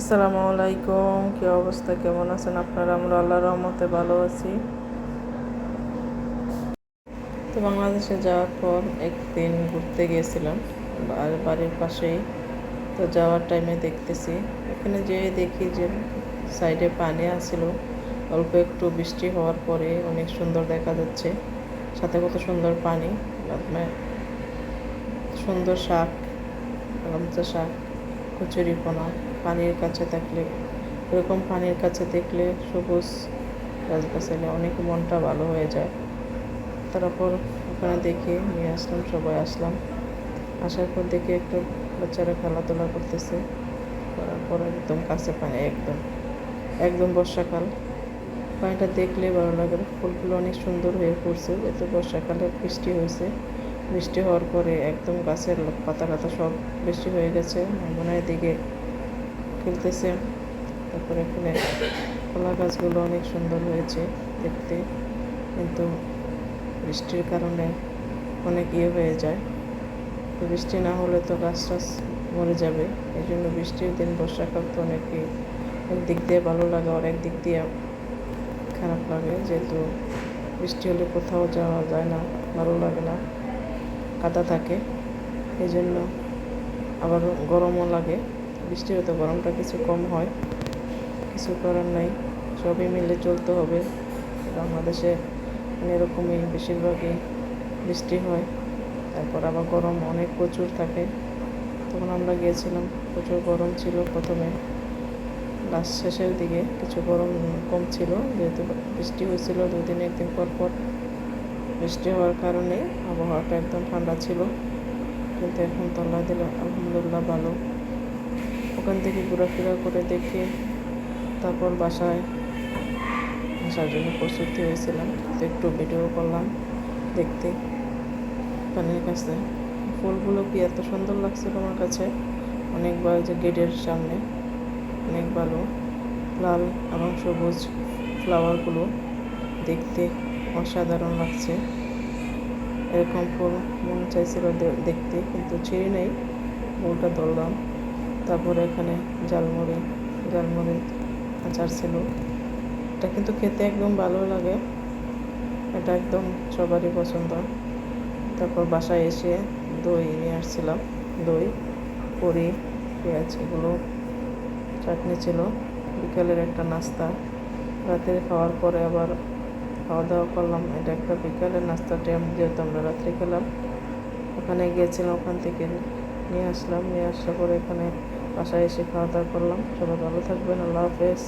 আসসালামু আলাইকুম, কি অবস্থা, কেমন আছেন আপনারা? আমরা আল্লাহ রহমতে ভালো আছি। তো বাংলাদেশে যাওয়ার পর একদিন ঘুরতে গিয়েছিলাম বাড়ির পাশেই। তো যাওয়ার টাইমে দেখতেছি, ওখানে যেয়ে দেখি যে সাইডে পানি আসছিল অল্প একটু বৃষ্টি হওয়ার পরে অনেক সুন্দর দেখা যাচ্ছে, সাথে কত সুন্দর পানি সুন্দর শাক গামছা শাক। কচুরিপনা পানির কাছে থাকলে, এরকম পানির কাছে দেখলে সবুজ গাছগাছালি, অনেক মনটা ভালো হয়ে যায়। তারপর ওখানে দেখে নিয়ে আসলাম, সবাই আসলাম। আসার পর দেখে একটু বাচ্চারা খেলাধুলা করতেছে। করার পর একদম কাছে পানি, একদম একদম বর্ষাকাল। পানিটা দেখলে ভালো লাগে ফুলগুলো অনেক সুন্দর হয়ে পড়ছে, এত বর্ষাকালে বৃষ্টি হয়েছে। বৃষ্টি হওয়ার পরে একদম গাছের পাতা টাতা সব বৃষ্টি হয়ে গেছে মনে দিকে খেলতেছে তারপরে এখানে কলা গাছগুলো অনেক সুন্দর হয়েছে দেখতে, কিন্তু বৃষ্টির কারণে অনেক ইয়ে হয়ে যায়। তো বৃষ্টি না হলে তো গাছ টাছ মরে যাবে। এই জন্য বৃষ্টির দিন বর্ষাকাল তো অনেকই একদিক দিয়ে ভালো লাগে আর একদিক দিয়ে খারাপ লাগে। যেহেতু বৃষ্টি হলে কোথাও যাওয়া যায় না, ভালো লাগে না। কাদা থাকে এই জন্য আবার গরমও লাগে। বৃষ্টি হতে গরমটা কিছু কম হয়, কিছু করার নাই, সবই মিলে চলতে হবে। বাংলাদেশে এরকমই বেশিরভাগই বৃষ্টি হয়, তারপর আবার গরম অনেক প্রচুর থাকে। তখন আমরা গিয়েছিলাম, প্রচুর গরম ছিল প্রথমে। লাস্ট শেষের দিকে কিছু গরম কম ছিল, যেহেতু বৃষ্টি হয়েছিল দুদিন, একদিন পর পর। বৃষ্টি হওয়ার কারণে আবহাওয়াটা একদম ঠান্ডা ছিল। কিন্তু এখন তো আল্লাহ দিল আলহামদুলিল্লাহ ভালো। ওখান থেকে ঘোরাফেরা করে দেখে তারপর বাসায় আসার জন্য প্রস্তুতি হয়েছিলাম। তো একটু ভিডিও করলাম দেখতে পানির কাছে। ফুলগুলো কি এত সুন্দর লাগছিল আমার কাছে? অনেকবার যে গেটের সামনে। অনেক ভালো। লাল এবং সবুজ ফ্লাওয়ারগুলো দেখতে অসাধারণ লাগছে। এরকম ফুল মন চাইছিল দেখতে, কিন্তু ছিঁড়ি নেই। ফুলটা ধরলাম। তারপরে এখানে জালমুড়ি জালমুড়ি আচার ছিল। এটা কিন্তু খেতে একদম ভালো লাগে। এটা একদম সবারই পছন্দ। তারপর বাসায় এসে দই নিয়ে আসছিলাম। দই, পুরি, পেঁয়াজ, এগুলো চাটনি ছিল। বিকালের একটা নাস্তা। রাতের খাওয়ার পরে আবার খাওয়া দাওয়া করলাম, এটা একটা বিকালের নাস্তা টাইম যেহেতু আমরা রাত্রে খেলাম। ওখানে গিয়েছিলাম, ওখান থেকে নিয়ে আসলাম, নিয়ে আসার পরে এখানে বাসায় এসে খাওয়া দাওয়া করলাম। সবাই ভালো থাকবেন, আল্লাহ হাফেজ।